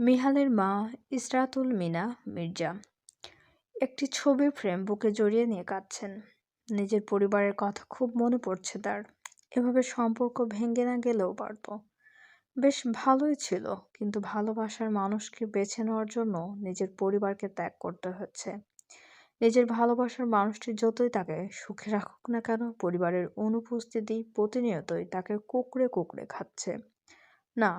মিহালের মা ইসরাতুল মিনা মির্জা একটি ছবির ফ্রেম বুকে জড়িয়ে নিয়ে কাঁদছেন। নিজের পরিবারের কথা খুব মনে পড়ছে তার। এভাবে সম্পর্ক ভেঙে না গেলেও পারত বেশ ভালোই ছিল, কিন্তু ভালোবাসার মানুষকে বেছে নেওয়ার জন্য নিজের পরিবারকে ত্যাগ করতে হচ্ছে। নিজের ভালোবাসার মানুষটি যতই তাকে সুখে রাখুক না কেন, পরিবারের অনুপস্থিতি প্রতিনিয়তই তাকে কুকড়ে কুকড়ে খাচ্ছে। না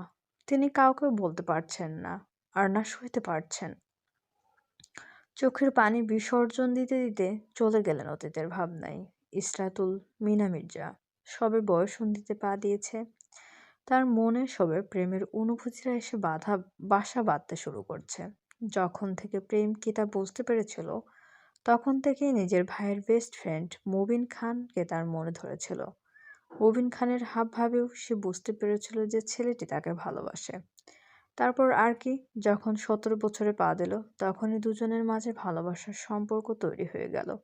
তিনি কাউকে বলতে পারছেন না, আর না সইতে পারছেন। চোখের পানি বিসর্জন দিতে দিতে চলে গেলেন অতীতের ভাবনায়। ইসরাতুল মিনা মির্জা সবে বয়সন্ধিতে পা দিয়েছে। তার মনে সবে প্রেমের অনুভূতিরা এসে বাধা, বাসা বাঁধতে শুরু করছে। যখন থেকে প্রেম কি তা বুঝতে পেরেছিল, তখন থেকেই নিজের ভাইয়ের বেস্ট ফ্রেন্ড মুবিন খানকে তার মনে ধরেছিল। মুবিন খানের হাবভাবেও সে বুঝতে পেরেছিল যে ছেলেটি তাকে ভালোবাসে। তারপর আর কি, যখন সতেরো বছরে পা দিল, তখনই দুজনের মাঝে ভালোবাসার সম্পর্ক তৈরি হয়ে গেল।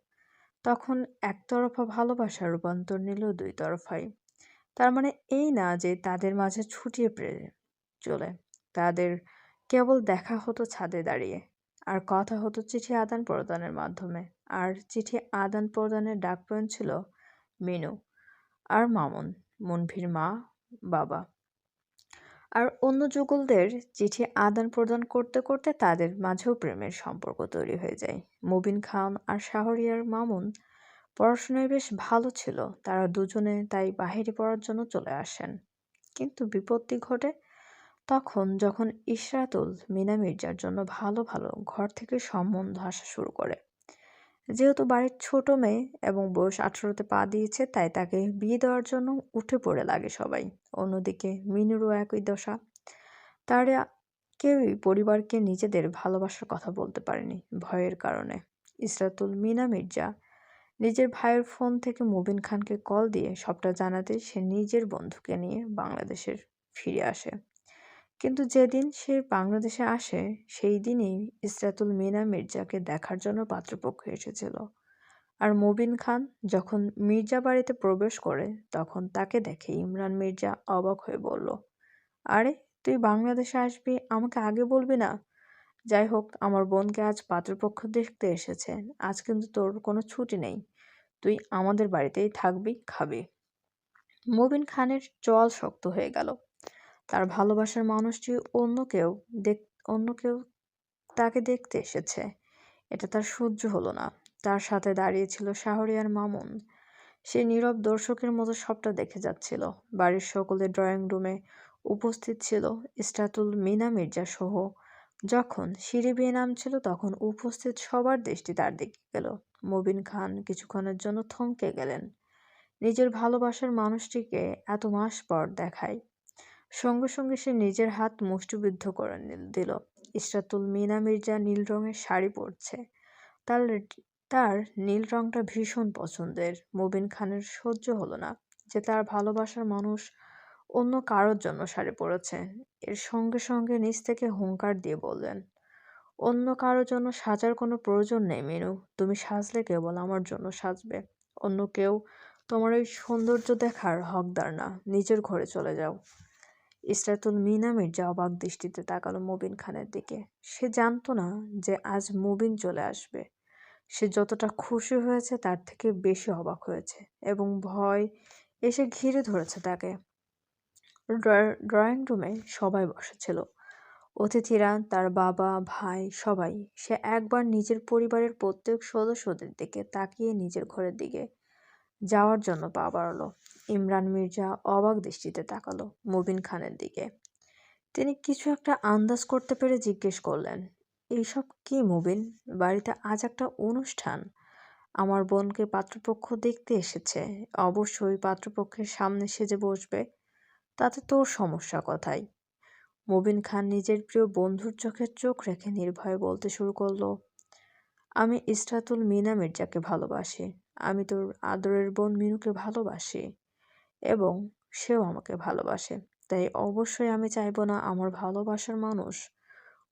তখন একতরফা ভালোবাসা রূপান্তর নিল দুই তরফাই। তার মানে এই না যে তাদের মাঝে ছুটিয়ে প্রেম চলে। তাদের কেবল দেখা হতো ছাদে দাঁড়িয়ে, আর কথা হতো চিঠি আদান প্রদানের মাধ্যমে। আর চিঠি আদান প্রদানের ডাক ছিল, মিনু। আর মামুন, মনভির মা, বাবা। আর অন্য যুগলদের চিঠি আদান প্রদান করতে করতে তাদের মাঝেও প্রেমের সম্পর্ক তৈরি হয়ে যায়। মুবিন খান আর শাহরিয়ার মামুন পড়াশোনায় বেশ ভালো ছিল, তারা দুজনে তাই বাহিরে পড়ার জন্য চলে আসেন। কিন্তু বিপত্তি ঘটে তখন যখন ইশরাতুল মিনা মির্জার জন্য ভালো ভালো ঘর থেকে সম্বন্ধ আসা শুরু করে। যেহেতু বাড়ির ছোট মেয়ে এবং বয়স আঠারোতে পা দিয়েছে, তাই তাকে বিয়ে দেওয়ার জন্য উঠে পড়ে লাগে সবাই। অন্যদিকে মিনুরও একই দশা। তারা কেউই পরিবারকে নিজেদের ভালোবাসার কথা বলতে পারেনি ভয়ের কারণে। ইসরাতুল মিনা মির্জা নিজের ভাইয়ের ফোন থেকে মুবিন খানকে কল দিয়ে সবটা জানাতে সে নিজের বন্ধুকে নিয়ে বাংলাদেশের ফিরে আসে। কিন্তু যেদিন সে বাংলাদেশে আসে, সেই দিনই ইসরাতুল মিনা মির্জাকে দেখার জন্য পাত্রপক্ষ এসেছিল। আর মুবিন খান যখন মির্জা বাড়িতে প্রবেশ করে, তখন তাকে দেখে ইমরান মির্জা অবাক হয়ে বলল, আরে, তুই বাংলাদেশে আসবি? আমাকে আগে বলবি না? যাই হোক, আমার বোনকে আজ পাত্রপক্ষ দেখতে এসেছে। আজ কিন্তু তোর কোনো ছুটি নেই। তুই আমাদের বাড়িতেই থাকবি, খাবি। মুবিন খানের জল শক্ত হয়ে গেল। তার ভালোবাসার মানুষটি অন্য কেউ দেখ, অন্য কেউ তাকে দেখতে এসেছে। এটা তার সহ্য হলো না। তার সাথে দাঁড়িয়েছিল শাহরিয়ার মামুন। সে নীরব দর্শকের মতো সবটা দেখে যাচ্ছিল। বাড়ির সকলে ড্রয়িং রুমে উপস্থিত ছিল। ইস্টাতুল মিনা মির্জা সহ। যখন সিঁড়ি বেয়ে নামছিল, তখন উপস্থিত সবার দৃষ্টি তার দিকে গেল। মুবিন খান কিছুক্ষণের জন্য থমকে গেলেন। নিজের ভালোবাসার মানুষটিকে এত মাস পর দেখায়। সঙ্গে সঙ্গে সে নিজের হাত মুষ্টিবিদ্ধ করে দিল, ইশরাতুল মিনা মির্জা নীল রঙের শাড়ি পরছে। তার তার নীল রংটা ভীষণ পছন্দের। মুবিন খানের সহ্য হলো না যে তার ভালোবাসার মানুষ অন্য কারোর জন্য শাড়ি পরেছে। এর সঙ্গে সঙ্গে নিচ থেকে হুঙ্কার দিয়ে বললেন, অন্য কারোর জন্য সাজার কোনো প্রয়োজন নেই মিনু। তুমি সাজলে কেবল আমার জন্য সাজবে। অন্য কেউ তোমার ওই সৌন্দর্য দেখার হকদার না। নিজের ঘরে চলে যাও। ইসরাতুল মিনা মির্জা অবাক দৃষ্টিতে তাকালো মুবিন খানের দিকে। সে জানতো না যে আজ মুবিন চলে আসবে। সে যতটা খুশি হয়েছে তার থেকে বেশি অবাক হয়েছে এবং ভয় এসে ঘিরে ধরেছে তাকে। ড্রয়িং রুমে সবাই বসেছিল। অতিথিরা, তার বাবা, ভাই, সবাই। সে একবার নিজের পরিবারের প্রত্যেক সদস্যদের দিকে তাকিয়ে নিজের ঘরের দিকে যাওয়ার জন্য পা বাড়ালো। ইমরান মির্জা অবাক দৃষ্টিতে তাকালো মুবিন খানের দিকে। তিনি কিছু একটা আন্দাজ করতে পেরে জিজ্ঞেস করলেন, এইসব কি মুবিন? বাড়িতে আজ একটা অনুষ্ঠান? আমার বোনকে পাত্রপক্ষ দেখতে এসেছে। অবশ্যই পাত্রপক্ষের সামনে সেজে বসবে। তাতে তোর সমস্যা কথাই মুবিন খান নিজের প্রিয় বন্ধুর চোখে চোখ রেখে নির্ভয়ে বলতে শুরু করল, আমি ইসরাতুল মিনা মির্জাকে ভালোবাসি। আমি তোর আদরের বোন মিনুকে ভালোবাসি এবং সেও আমাকে ভালোবাসে। তাই অবশ্যই আমি চাইব না আমার ভালোবাসার মানুষ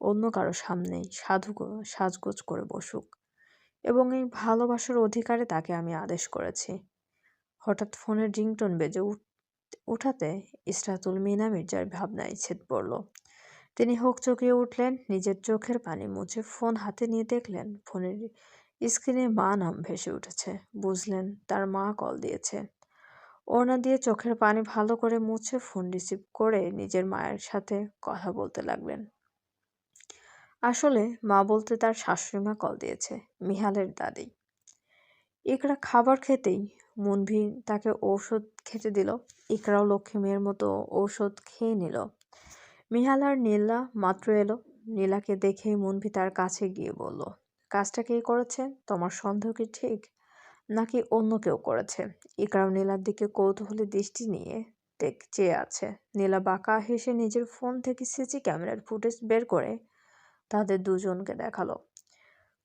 অন্য কারও সামনেই সাধু সাজগোজ করে বসুক এবং এই ভালোবাসার অধিকারে তাকে আমি আদেশ করেছি। হঠাৎ ফোনের রিংটোন বেজে উঠাতে ইসরাতুল মিনা মির্জার ভাবনায় ছেদ পড়ল। তিনি হোক চকিয়ে উঠলেন, নিজের চোখের পানি মুছে ফোন হাতে নিয়ে দেখলেন ফোনের স্ক্রিনে মা নাম ভেসে উঠেছে। বুঝলেন, তার মা কল দিয়েছে। ওড়না দিয়ে চোখের পানি ভালো করে মুছে ফোন রিসিভ করে নিজের মায়ের সাথে কথা বলতে লাগলেন। আসলে মা বলতে তার শাশুড়ি মা কল দিয়েছে, মিহালের দাদি। ইকরা খাবার খেতেই মুনভি তাকে ঔষধ খেতে দিল। ইকরাও লক্ষ্মী মেয়ের মতো ঔষধ খেয়ে নিল। মিহাল আর নীলা মাত্র এলো। নীলাকে দেখেই মুনভি তার কাছে গিয়ে বলল কাজটা কে করেছে? তোমার সন্দেহ কি ঠিক? নাকি অন্য কেউ করেছে? ইকরাও নীলার দিকে কৌতূহলী দৃষ্টি নিয়ে দেখ চেয়ে আছে। নীলা বাঁকা হেসে নিজের ফোন থেকে সিসি ক্যামেরার ফুটেজ বের করে তাদের দুজনকে দেখাল।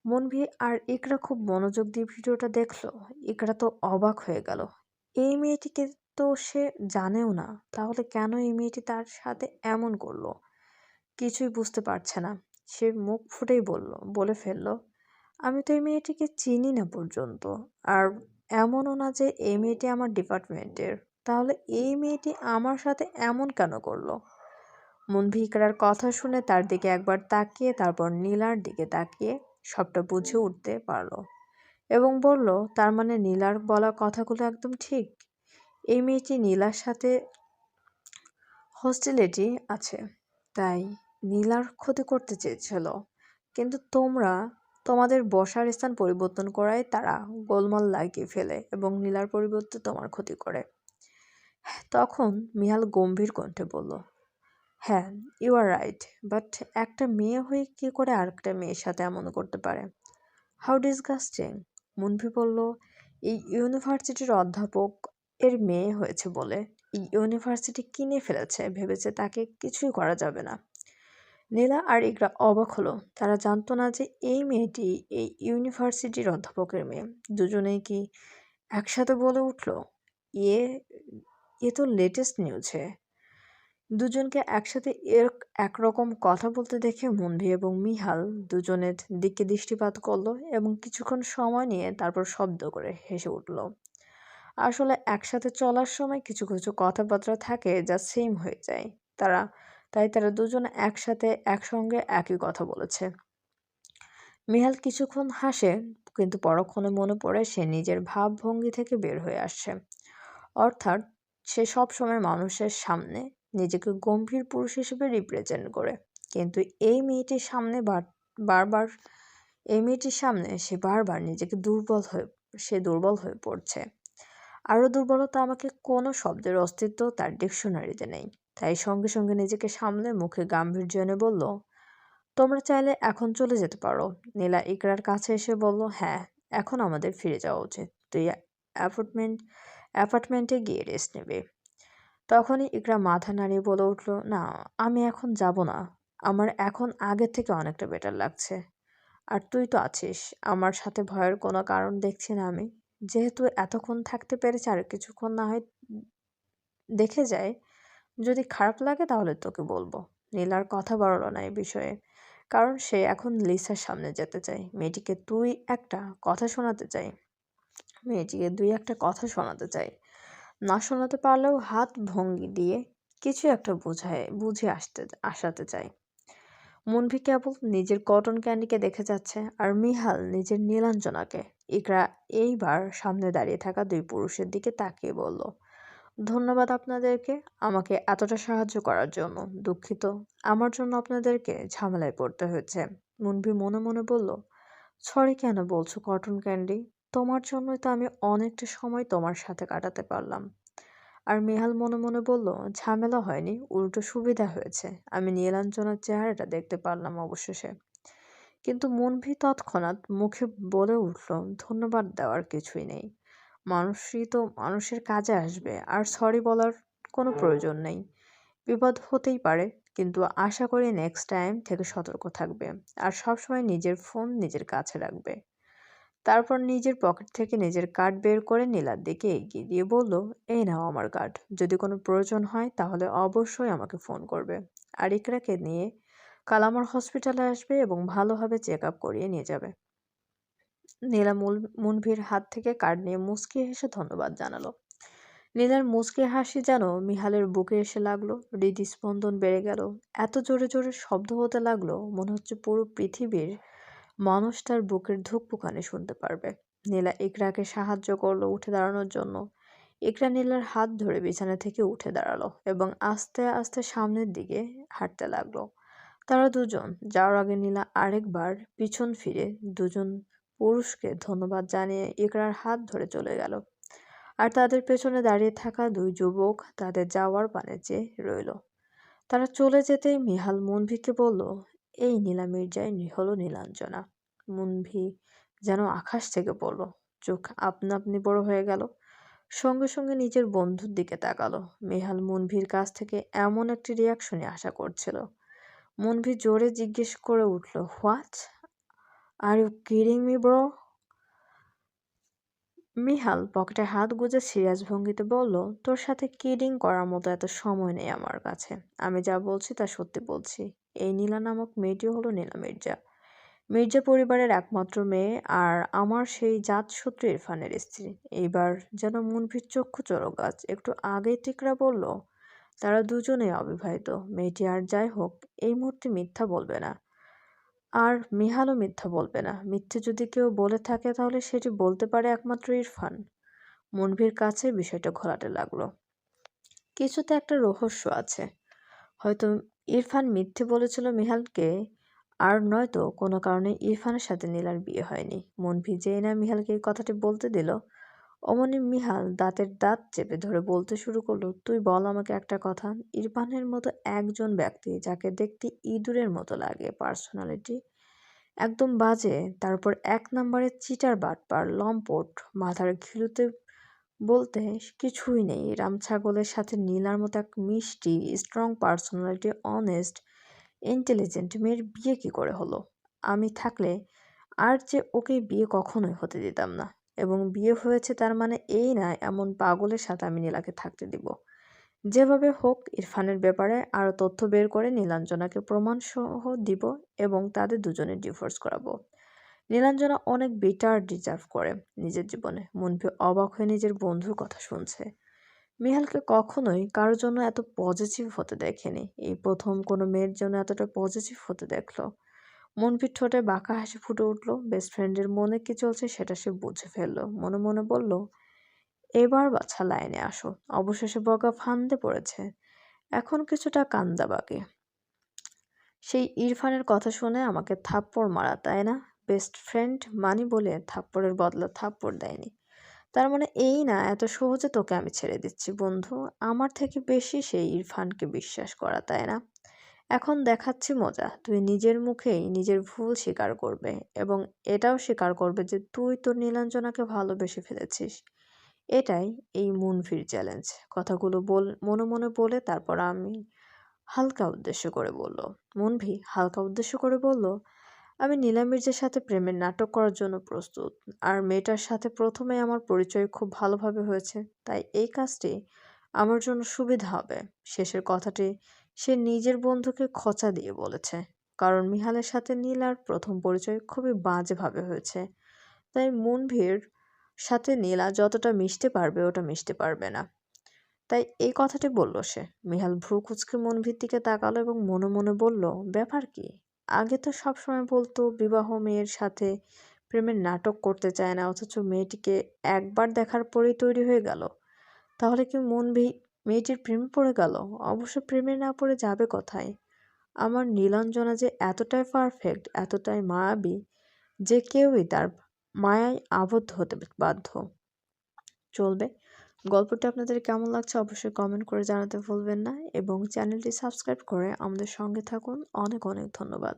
মনভি আর ইকরা খুব মনোযোগ দিয়ে ভিডিওটা দেখল। ইকরা তো অবাক হয়ে গেল। এই মেয়েটিকে তো সে জানেও না। তাহলে কেন এই মেয়েটি তার সাথে এমন করল? কিছুই বুঝতে পারছে না। সে মুখ ফুটেই বলল, বলে ফেলল আমি তো এই মেয়েটিকে চিনি না পর্যন্ত। আর এমনও না যে এই মেয়েটি আমার ডিপার্টমেন্টের। তাহলে এই মেয়েটি আমার সাথে এমন কেন করল? মন মনভিকরার কথা শুনে তার দিকে একবার তাকিয়ে, তারপর নীলার দিকে তাকিয়ে সবটা বুঝে উঠতে পারল এবং বলল, তার মানে নীলার বলা কথাগুলো একদম ঠিক? এই মেয়েটি নীলার সাথে হস্টেলিটি আছে। তাই নীলার ক্ষতি করতে চেয়েছিল। কিন্তু তোমরা তোমাদের বসার স্থান পরিবর্তন করায় তারা গোলমাল লাগিয়ে ফেলে এবং নীলার পরিবর্তে তোমার ক্ষতি করে। তখন মিহাল গম্ভীর কণ্ঠে বলল হ্যাঁ ইউ আর রাইট বাট একটা মেয়ে হয়ে কী করে আরেকটা মেয়ের সাথে এমন করতে পারে? হাউ ডিসগাস্টিং মুনভি বলল, এই ইউনিভার্সিটির অধ্যাপক এর মেয়ে হয়েছে বলে। এই ইউনিভার্সিটি কিনে ফেলেছে, ভেবেছে তাকে কিছুই করা যাবে না। নীলা আর ইকরা অবাক হলো। তারা জানতো না যে এই মেয়েটি এই ইউনিভার্সিটির অধ্যাপকের মেয়ে। দুজনেই কি একসাথে বলে উঠল এ এ তো লেটেস্ট নিউজ নিউজে দুজনকে একসাথে এর একরকম কথা বলতে দেখে মনভি এবং মিহাল দুজনের দিকে দৃষ্টিপাত করল এবং কিছুক্ষণ সময় নিয়ে তারপর শব্দ করে হেসে উঠল। আসলে একসাথে চলার সময় কিছু কিছু কথাবার্তা থাকে যা সেম হয়ে যায়। তারা তাই তারা দুজন একসাথে, একসঙ্গে একই কথা বলেছে। মিহাল কিছুক্ষণ হাসে, কিন্তু পরক্ষণে মনে পড়ে সে নিজের ভাবভঙ্গি থেকে বের হয়ে আসছে। অর্থাৎ সে সব সময় মানুষের সামনে নিজেকে গম্ভীর পুরুষ হিসেবে রিপ্রেজেন্ট করে। কিন্তু এই মেয়েটির সামনে বারবার, এই মেয়েটির সামনে সে বারবার নিজেকে দুর্বল হয়ে, সে দুর্বল হয়ে পড়ছে। আরও দুর্বলতা আমাকে কোনো শব্দের অস্তিত্ব তার ডিকশনারিতে নেই। তাই সঙ্গে সঙ্গে নিজেকে সামলে মুখে গাম্ভীর্য এনে বলল, তোমরা চাইলে এখন চলে যেতে পারো। নীলা ইকরার কাছে এসে বলল হ্যাঁ এখন আমাদের ফিরে যাওয়া উচিত। তুই অ্যাপার্টমেন্ট, অ্যাপার্টমেন্টে গিয়ে রেস্ট নেবে। তখনই ইকরা মাথা নাড়িয়ে বলে উঠল, না, আমি এখন যাব না। আমার এখন আগের থেকে অনেকটা বেটার লাগছে। আর তুই তো আছিস, আমার সাথে ভয়ের কোনো কারণ দেখছি না আমি। যেহেতু এতক্ষণ থাকতে পেরেছি, আর কিছুক্ষণ না হয় দেখে যায় যদি খারাপ লাগে তাহলে তোকে বলব। নীলার কথা বাড়লো না এই বিষয়ে। কারণ সে এখন লিসার সামনে যেতে চায়। মেয়েটিকে তুই একটা কথা শোনাতে চাই মেয়েটিকে দুই একটা কথা শোনাতে চাই না শোনাতে পারলেও হাত ভঙ্গি দিয়ে কিছু একটা বুঝায়, বুঝে আসতে, আসাতে চায়। মুনভি কেবল নিজের কটন ক্যান্ডিকে দেখে যাচ্ছে আর মিহাল নিজের নীলাঞ্জনাকে। ইকরা এইবার সামনে দাঁড়িয়ে থাকা দুই পুরুষের দিকে তাকিয়ে বলল ধন্যবাদ আপনাদেরকে আমাকে এতটা সাহায্য করার জন্য। দুঃখিত। আমার জন্য আপনাদেরকে ঝামেলায় পড়তে হয়েছে। মুনভি মনে মনে বলল সরি কেন বলছো কটন ক্যান্ডি? তোমার জন্যই তো আমি অনেকটা সময় তোমার সাথে কাটাতে পারলাম। আর মেহাল মনে মনে বলল, ঝামেলা হয়নি, উল্টো সুবিধা হয়েছে। আমি নীলাঞ্জনার চেহারাটা দেখতে পারলাম অবশেষে। কিন্তু মনভি তৎক্ষণাৎ মুখে বলে উঠল, ধন্যবাদ দেওয়ার কিছুই নেই। মানুষই তো মানুষের কাজে আসবে। আর সরি বলার কোনো প্রয়োজন নেই। বিপদ হতেই পারে, কিন্তু আশা করি নেক্সট টাইম থেকে সতর্ক থাকবে। আর সবসময় নিজের ফোন নিজের কাছে রাখবে। তারপর নিজের পকেট থেকে নিজের কার্ড বের করে নীলার দিকে এগিয়ে দিয়ে বলল, এই নাও আমার কার্ড যদি কোনো প্রয়োজন হয় তাহলে অবশ্যই আমাকে ফোন করবে। আর ইকরাকে নিয়ে কাল আমার হসপিটালে আসবে এবং ভালোভাবে চেক আপ করিয়ে নিয়ে যাবে। নীলা মুনভির হাত থেকে কার্ড নিয়ে মুচকি হেসে ধন্যবাদ জানালো। নীলার মুচকি হাসি যেন মিহালের বুকে এসে লাগল, হৃদস্পন্দন বেড়ে গেল। এত জোরে জোরে শব্দ হতে লাগল, মনে হচ্ছে পুরো পৃথিবীর মানুষ তার বুকের ধুকপুকানি শুনতে পারবে। নীলা ইকরাকে সাহায্য করল উঠে দাঁড়ানোর জন্য। ইকরা নীলার হাত ধরে বিছানা থেকে উঠে দাঁড়াল এবং আস্তে আস্তে সামনের দিকে হাঁটতে লাগল। তারা দুজন, যাওয়ার আগে নীলা আরেকবার পিছন ফিরে দুজন পুরুষকে ধন্যবাদ জানিয়ে ইকরার হাত ধরে চলে গেল। আর তাদের পেছনে দাঁড়িয়ে থাকা দুই যুবক তাদের যাওয়ার পানে চেয়ে রইল। তারা চলে যেতেই মিহাল মুনভিকে বলল, এই নীলা মির্জাই হলো নীলাঞ্জনা। মুনভি যেন আকাশ থেকে পড়ল। চোখ আপনা আপনি বড় হয়ে গেল। সঙ্গে সঙ্গে নিজের বন্ধুর দিকে তাকালো। মেহাল মুনভির কাছ থেকে এমন একটি রিয়াকশনই আশা করছিল। মুনভি জোরে জিজ্ঞেস করে উঠল what are you kidding me bro Mihal পকেটে হাত গুজে সিরিয়াস ভঙ্গিতে বলল, তোর সাথে কিডিং করার মতো এত সময় নেই আমার কাছে। আমি যা বলছি তা সত্যি বলছি। এই নীলা নামক মেয়েটিও হলো নীলা মির্জা। মির্জা পরিবারের একমাত্র মেয়ে আর আমার সেই জাতশত্রু ইরফানের স্ত্রী। এইবার যেন মুনভির চক্ষু চড়ো গাছ। একটু আগেই টিকরা বলল, তারা দুজনেই অবিবাহিত। মেয়েটি আর যাই হোক, এই মুহূর্তে মিথ্যা বলবে না। আর মিহালও মিথ্যা বলবে না। মিথ্যে যদি কেউ বলে থাকে, তাহলে সেটি বলতে পারে একমাত্র ইরফান। মনভির কাছে বিষয়টা ঘোলাতে লাগল। কিছুতে একটা রহস্য আছে। হয়তো ইরফান মিথ্যে বলেছিল মিহালকে, আর নয়তো কোনো কারণে ইরফানের সাথে নীলার বিয়ে হয়নি। মনভি যেই না মিহালকে এই কথাটি বলতে দিল অমনি মিহাল দাঁতের দাঁত চেপে ধরে বলতে শুরু করল, তুই বল আমাকে একটা কথা। ইরফানের মতো একজন ব্যক্তি যাকে দেখতে ইঁদুরের মতো লাগে পার্সোনালিটি একদম বাজে তারপর এক নম্বরে চিটার বাটপার, লম্পট, মাথার ঘিলুতে বলতে কিছুই নেই। রাম ছাগলের সাথে নীলার মতো এক মিষ্টি স্ট্রং পার্সোনালিটি অনেস্ট ইন্টেলিজেন্ট মেয়ের বিয়ে কি করে হলো? আমি থাকলে আর যে ওকে বিয়ে কখনোই হতে দিতাম না। এবং বিয়ে হয়েছে তার মানে এই না এমন পাগলের সাথে আমি নীলাকে থাকতে দিব। যেভাবে হোক, ইরফানের ব্যাপারে আরও তথ্য বের করে নীলাঞ্জনাকে প্রমাণসহ দিব এবং তাদের দুজনের ডিভোর্স করাবো। নীলাঞ্জনা অনেক বেটার ডিজার্ভ করে নিজের জীবনে। মনভি অবাক হয়ে নিজের বন্ধুর কথা শুনছে। মিহালকে কখনোই কারোর জন্য এত পজিটিভ হতে দেখেনি। এই প্রথম কোনো মেয়ের জন্য এতটা পজিটিভ হতে দেখল। মনভির ঠোঁটে বাঁকা হাসি ফুটে উঠল। বেস্ট ফ্রেন্ডের মনে কি চলছে সেটা সে বুঝে ফেলল। মনে মনে বলল, এবার বাছা লাইনে আসো। অবশেষে বগা ফান্দে পড়েছে। এখন কিছুটা কান্দা বাকি। সেই ইরফানের কথা শুনে আমাকে থাপ্পড় মারা, তাই না? বেস্ট ফ্রেন্ড মানি বলে থাপ্পড়ের বদলা থাপ্পড় দেয়নি। তার মানে এই না, এত সহজে তোকে আমি ছেড়ে দিচ্ছি, বন্ধু। আমার থেকে বেশি সেই ইরফানকে বিশ্বাস করা, তাই না? এখন দেখাচ্ছি মজা। তুই নিজের মুখেই নিজের ভুল স্বীকার করবে এবং এটাও স্বীকার করবে যে তুই তোর নীলাঞ্জনাকে ভালোবেসে ফেলেছিস। এটাই এই মুনভির চ্যালেঞ্জ কথাগুলো বল, মনে মনে বলে তারপর আমি হালকা উদ্দেশ্য করে বলল মুনভি হালকা উদ্দেশ্য করে বলল, আমি নীলা মির্জের সাথে প্রেমের নাটক করার জন্য প্রস্তুত। আর মেয়েটার সাথে প্রথমে আমার পরিচয় খুব ভালোভাবে হয়েছে, তাই এই কাজটি আমার জন্য সুবিধা হবে। শেষের কথাটি সে নিজের বন্ধুকে খোঁচা দিয়ে বলেছে। কারণ মিহালের সাথে নীলার প্রথম পরিচয় খুবই বাজেভাবে হয়েছে। তাই মুনভির সাথে নীলা যতটা মিশতে পারবে ওটা মিশতে পারবে না। তাই এই কথাটি বলল সে। মিহাল ভ্রু কুচকে মনভির দিকে তাকালো এবং মনে মনে বলল, ব্যাপার কি? আগে তো সবসময় বলতো বিবাহ মেয়ের সাথে প্রেমের নাটক করতে চায় না, অথচ মেয়েটিকে একবার দেখার পরেই তৈরি হয়ে গেল। তাহলে কি মন মেয়েটির প্রেমে পড়ে গেল। অবশ্য প্রেমে না পড়ে যাবে কোথায়? আমার নীলাঞ্জনা যে এতটাই পারফেক্ট এতটাই মায়াবী, যে কেউই তার মায়ায় আবদ্ধ হতে বাধ্য। চলবে। গল্পটা আপনাদের কেমন লাগছে অবশ্যই কমেন্ট করে জানাতে ভুলবেন না এবং চ্যানেলটি সাবস্ক্রাইব করে আমাদের সঙ্গে থাকুন। অনেক অনেক ধন্যবাদ।